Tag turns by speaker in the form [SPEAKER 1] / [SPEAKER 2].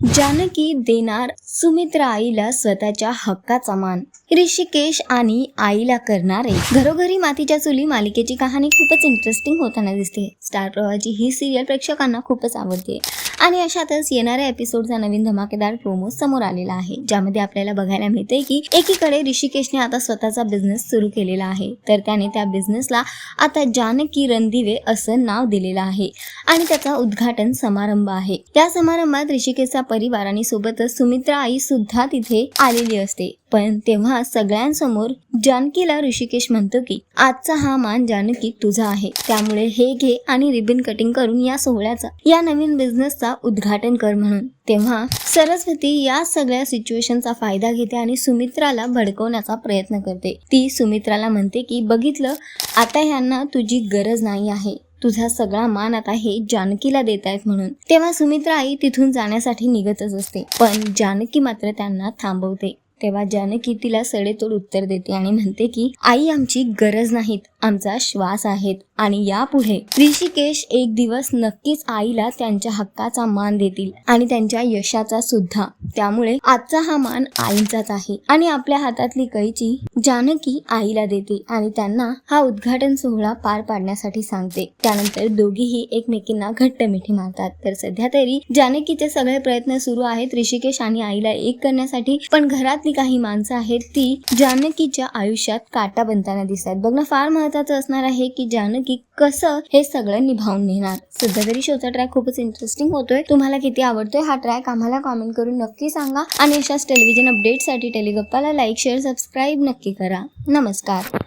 [SPEAKER 1] जानकी देणार सुमित्रा आईला स्वतःच्या हक्काचा मान. ऋषिकेश आणि आईला करणारे घरोघरी मातीच्या चुली मालिकेची कहाणी खूपच इंटरेस्टिंग होताना दिसते. स्टार प्रवाहाची ही सिरियल प्रेक्षकांना खूपच आवडते. आणि अशातच येणाऱ्या एपिसोडचा नवीन धमाकेदार प्रोमो समोर आलेला आहे ज्यामध्ये आपल्याला बघायला मिळते की एकीकडे ऋषिकेशने आता स्वतःचा बिझनेस सुरू केलेला आहे तर त्याने त्या बिझनेसला आता जानकी रणदिवे असं नाव दिलेलं आहे. आणि त्याचा उद्घाटन समारंभ आहे. त्या समारंभात ऋषिकेशचा परिवार आणि सोबतच सुमित्रा आई सुद्धा तिथे आलेली असते. पण तेव्हा सगळ्यांसमोर जानकीला ऋषिकेश म्हणतो की आजचा हा मान जानकी तुझा आहे. त्यामुळे हे घे आणि रिबन कटिंग करून या सोहळ्याचा या नवीन बिझनेसचा उद्घाटन कर म्हणून. तेव्हा सरस्वती या सगळ्या सिच्युएशनचा फायदा घेते आणि सुमित्राला भडकवण्याचा प्रयत्न करते. ती सुमित्राला म्हणते की बघितलं आता ह्यांना तुझी गरज नाही आहे. तुझा सगळा मान आता हे जानकीला देत आहेत म्हणून. तेव्हा सुमित्रा आई तिथून जाण्यासाठी निघतच असते. पण जानकी मात्र त्यांना थांबवते. तेव्हा जानकी तिला सडेतोड उत्तर देते आणि म्हणते की आई आमची गरज नाहीत. आमचा श्वास आहेत. आणि यापुढे ऋषिकेश एक दिवस नक्कीच आईला त्यांच्या हक्काचा मान देतील आणि त्यांच्या यशाचा सुद्धा. त्यामुळे आजचा हा मान आईंचाच आहे. आणि आपल्या हातातली कैची जानकी आईला देते आणि त्यांना हा उद्घाटन सोहळा पार पाडण्यासाठी सांगते. त्यानंतर दोघीही एकमेकींना घट्ट मिठी मारतात. तर सध्या तरी जानकीचे सगळे प्रयत्न सुरू आहेत ऋषिकेश आणि आईला एक करण्यासाठी. पण घरातली काही माणसं आहेत ती जानकीच्या आयुष्यात काटा बनताना दिसतात. बघणं फार महत्वाचं असणार आहे की जानकी कसं हे सगळं निभावून नेणार. सध्या तरी शोचा ट्रॅक खूपच इंटरेस्टिंग होतोय. तुम्हाला किती आवडतोय हा ट्रॅक आम्हाला कॉमेंट करून नक्की सांगा. आणि अशाच टेलिव्हिजन अपडेटसाठी टेलिगप्पाला लाईक शेअर सबस्क्राईब नक्की करा. नमस्कार.